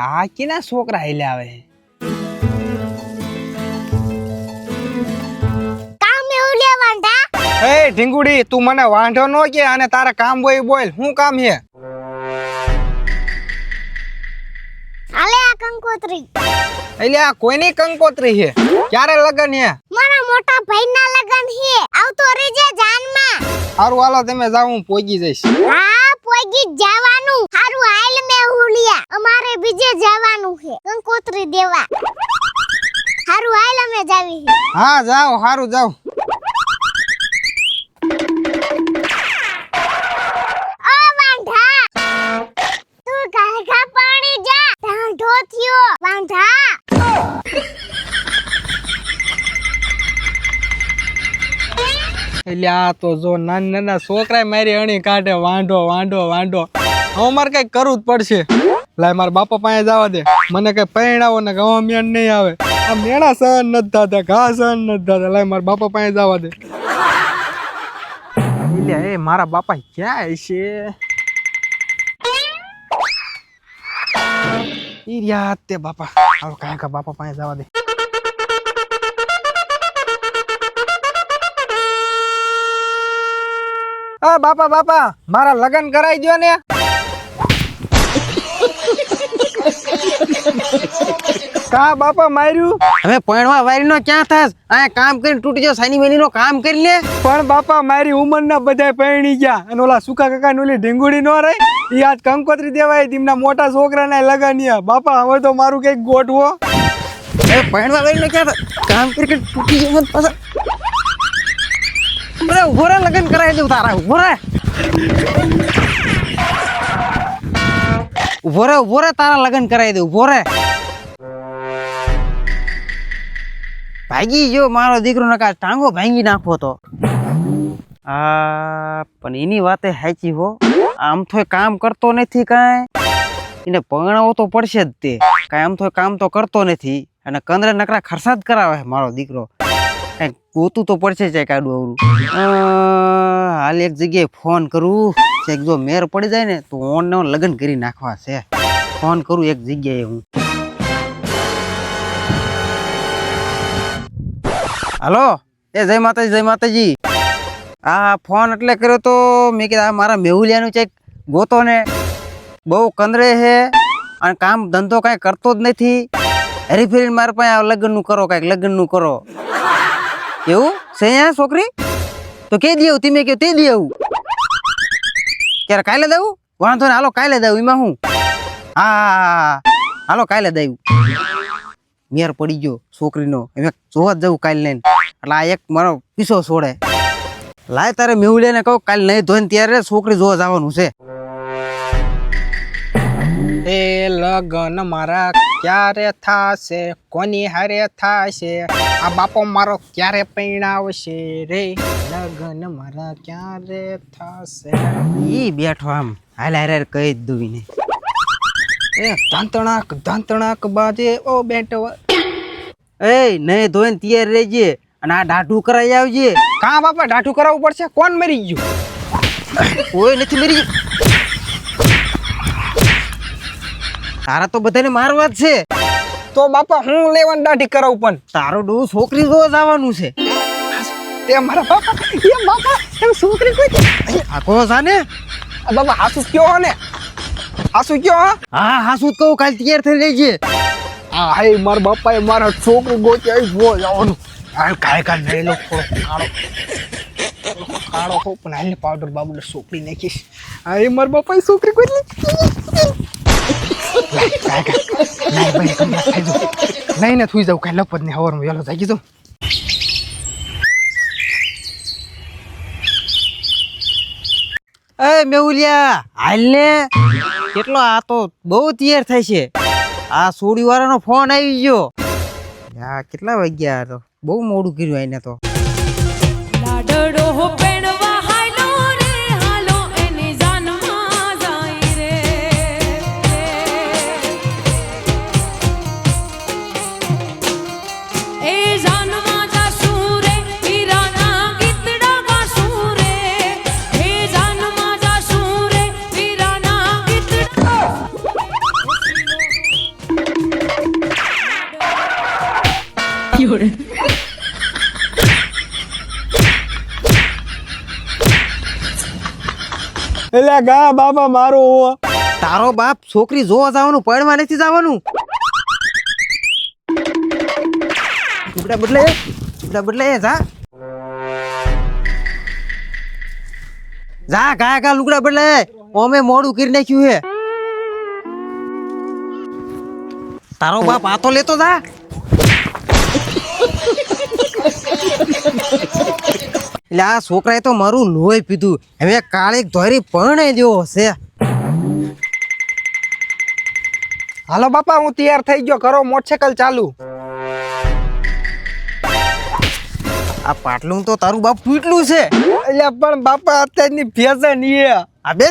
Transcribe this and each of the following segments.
આ કેના છોકરા હેલે આવે? કામ એવું લેવાંડા એ ઢીંગુડી તું મને વાંઢો નો કે અને તારા કામ બોય બોલ શું કામ હે? આલે આ કંકોત્રી. એટલે આ કોઈની કંકોત્રી હે? ક્યારે લગન હે? મારા મોટા ભાઈના લગન હે. આવતો રેજે જાનમાં. હારું હાલો તમે જાવ હું પોગી જઈશ. હા પોગી જ જવાનું હારું હાલ મે હુલિયા અમારે બીજે જવાનું છે. કંકોત્રી દેવા. હારું હાલ અમે જાવી છે. હા જાઓ હારું જાઓ. ઓ વાંઢા! તું ઘાઘા પાણી જા. ઢાંઢો થયો વાંઢા! એટલે આ તો જો નાના નાના છોકરા મારી અણી કાઢે વાંઢો વાંઢો વાંઢો. અમારે કઈ કરવું જ પડશે. લાય, મારા બાપા પાસે જવા દે. મને કઈ પરણાવો ને ગવા મેણ નહીં આવે. આ મેણા સહન નથી થતા, ઘા સહન નથી થતા. લાય, મારા બાપા પાસે જવા દે. એટલે એ મારા બાપા ક્યાં છે ઈ રહ્યા તે બાપા. હવે કાંઈ કા બાપા પાસે જવા દે. આ બાપા બાપા, મારા લગ્ન કરાઈ દો ને. કા બાપા માર્યું? હવે પૈણવા વારીનો ક્યાં થાસ આ કામ કરીને તૂટી જાવ સાની મેની કામ કરી લે. પણ બાપા મારી ઉંમર ના બધા પરણી ગયા અને ઓલા સુકા કાકા ઓલી ઢીંગુડી નો રહી? ઈ આજ કંકોત્રી દેવાય તેમના મોટા છોકરાના લગનિયા બાપા હવે તો મારું કંઈક ગોઠવો. હવે પૈણવા વારીનો ક્યાં કામ કરી કરીને તૂટી જાવ પાછા. અરે ઊભો રે લગન કરાય દઉં તારા. ઊભો રે ઊભો રે ઊભો રે તારા લગ્ન કરાવી દઉં ઊભો રે ભાગી ગયો મારો દીકરો નકા ટાંગો ભાંગી નાખો તો. આ, પણ એની વાતે હાચી હો. આમ તો કામ કરતો નથી કાંઈ. એને પરણાવો તો પડશે જ તે. કાંઈ આમ તો કામ તો કરતો નથી. અને કંદરે નકરા ખર્ચા કરાવે મારો દીકરો. કાંઈક ગોતું તો પડશે છે કાડું અ, હાલ એક જગ્યાએ ફોન કરું. ચેક જો મેર પડી જાય ને તો ઓન ને લગ્ન કરી નાખવા છે. ફોન કરું એક જગ્યાએ હું. હાલો? એ જય માતાજી જય માતાજી. આ ફોન એટલે કર્યો તો મેં કીધું આ મારા મેહુલિયાનું ચેક ગોતો ને. બહુ કંદરે છે અને કામ ધંધો કાંઈ કરતો જ નથી. હરી મારે પાસે આ લગ્નનું કરો કાંઈક લગ્નનું કરો. એવું? છે છોકરી? તો કે દે આવું તમે કહ્યું તે દે આવું ક્યારે કાલે દેવું વાંધો ને હાલો કાલે દેવું એમાં હું? હા હાલો કાલે દેવું મેર પડી ગયો છોકરીનો. એમ જોવા જ જવું કાલે લઈને. એટલે આ એક મારો પીસો છોડે. લાય તારે મેહુલિયાને કહું, કાલે નહીં ધોઈને ત્યારે છોકરી જોવા જવાનું છે. એ લગન મારા ક્યારે થાશે? કોની હારે થાશે? આ બાપો મારો ક્યારે પૈણાવશે રે? લગન મારા ક્યારે થશે? ઈ બેઠો આમ, હાલ હારે કહી જ એને. એ ધંતણાક ધંતણાક બાજે ઓ બેટો. એ નહીં ધોઈને તૈયાર રહેજે અને આ ઢાઢું કરાવી આવજે. કા બાપા ઢાઢું કરાવવું પડશે? કોણ મરી ગયું? કોઈ નથી મરી ગયું. તારા તો બધાને મારવા જ છે. તો બાપા હું લેવાનું દાઢી કરાવું પણ? તારો ડો છોકરી રોજ આવવાનું છે. એ મારા બાપા એ બાપા એ છોકરી કોઈ આ કહો જાને આ બાપા હાસુ કયો હો ને હાસુ કયો હા? હા હા શું કહું કાલ તૈયાર થઈ લેજે હા હાય મારા એ મારા છોકરી ગોતી આવી ગો જવાનું આ કાય કાય નહીં લો કાળો કાળો હો પણ હાલ પાવડર બાબુને છોકરી નાખીશ. હા એ મારા બાપા છોકરી ગોતી નહીં ને થુઈ જાવ કાંઈ લપત ને હવાર વહેલો જાગી જાઉં એ મેઉલિયા હાલ ને કેટલો આ તો બહુ તૈયાર થાય છે. આ સોડી વાળાનો ફોન આવી ગયો. આ કેટલા વાગ્યા તો? બહુ મોડું કર્યું એને તો. લાડડો હો ગા બાપા મારો તારો બાપ છોકરી જોવા જવાનું, પડવા નથી જવાનું. લુગડા બદલે લુગડા બદલે, જા. જા ગા ગા લુગડા બદલે. ઓમે મોડું કરી નાખ્યું હે. તારો બાપ આ તો લેતો જા. એટલે આ છોકરાએ તો મારું લોહી પીધું. હવે કાળીક ધોરી પરણાઈ દેવો હશે. હાલો બાપા હું તૈયાર થઈ ગયો. કરો મોટરસાયકલ ચાલુ. આ પાટલું તો તારું બાપ ફૂટલું છે. એટલે પણ બાપા અત્યારની ફેશન એ આ બે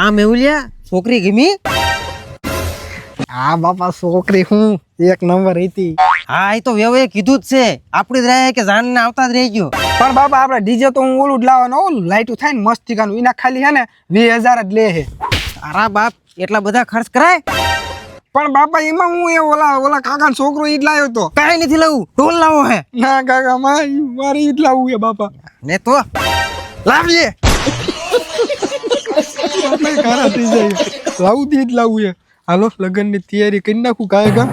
કામ એવું લ્યા છોકરી ગમી? હા બાપા છોકરી હું? એક નંબર હતી હા એ તો વેવે કીધું જ છે. આપણી જ રહે કે જાણ ને આવતા જ રહી ગયો પણ બાપા આપણે ડીજે તો હું ઓલું જ લાવવાનું ઓલું લાઈટું થાય ને મસ્તી ગાનું એના ખાલી હે ને વીસ હજાર જ લે હે. તારા બાપ એટલા બધા ખર્ચ કરાય? પણ બાપા એમાં હું એ ઓલા ઓલા કાકા છોકરો ઈદ લાવ્યો તો. કાંઈ નથી લાવું ઢોલ લાવો હે. ના કાકા મારી મારે ઈ જ લાવવું હે બાપા. ને તો લાવજે ખારા થઈ જાય લાવું દે જ લાવું હે હાલો લગ્નની તૈયારી કરી નાખું કાય કા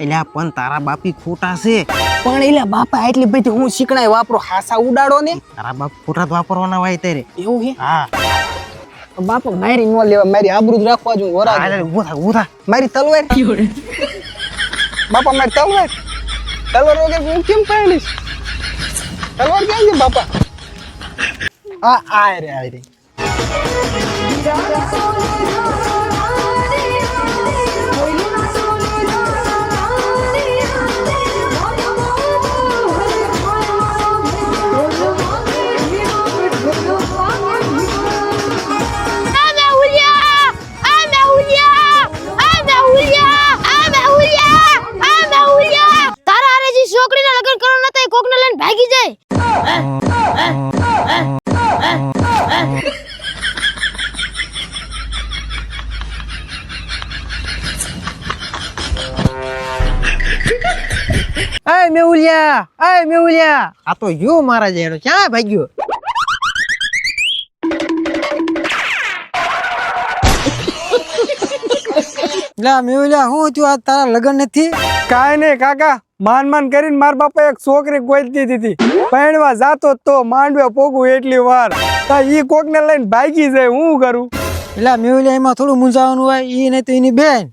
એટલે પણ તારા બાપી ખોટા છે. પણ એટલે બાપા એટલી બધી હું શીખણાય વાપરો હાસા ઉડાડો ને. તારા બાપ ખોટા જ વાપરવાના હોય ત્યારે. એવું હે? હા. બાપા મારી નો લેવા મારી આબરૂ જ રાખવા જો હા, વરા એટલે થા થા. મારી તલવાર? બાપા મારી તલવાર? તલવાર વગર હું કેમ પહેરીશ તલવાર ક્યાં છે બાપા? આ આ રે આ રે. મેહુલિયા અય મેહુલિયા આ તો યુ મારા જેડો ક્યાં ભાગ્યો. લા મેહુલિયા હું થયું આ તારા લગન નથી? કાંઈ નહીં કાકા. માન માન કરીને મારા બાપા એક છોકરી ગોઈ દીધી હતી. પહેણવા જાતો જ તો માંડવે પોગું એટલી વાર. તા ઈ કોકને લઈને ભાગી જાય હું કરું? એટલે મેહુલિયા એમાં થોડું મૂંઝાવાનું હોય. ઈ નહીં તો એની બેન.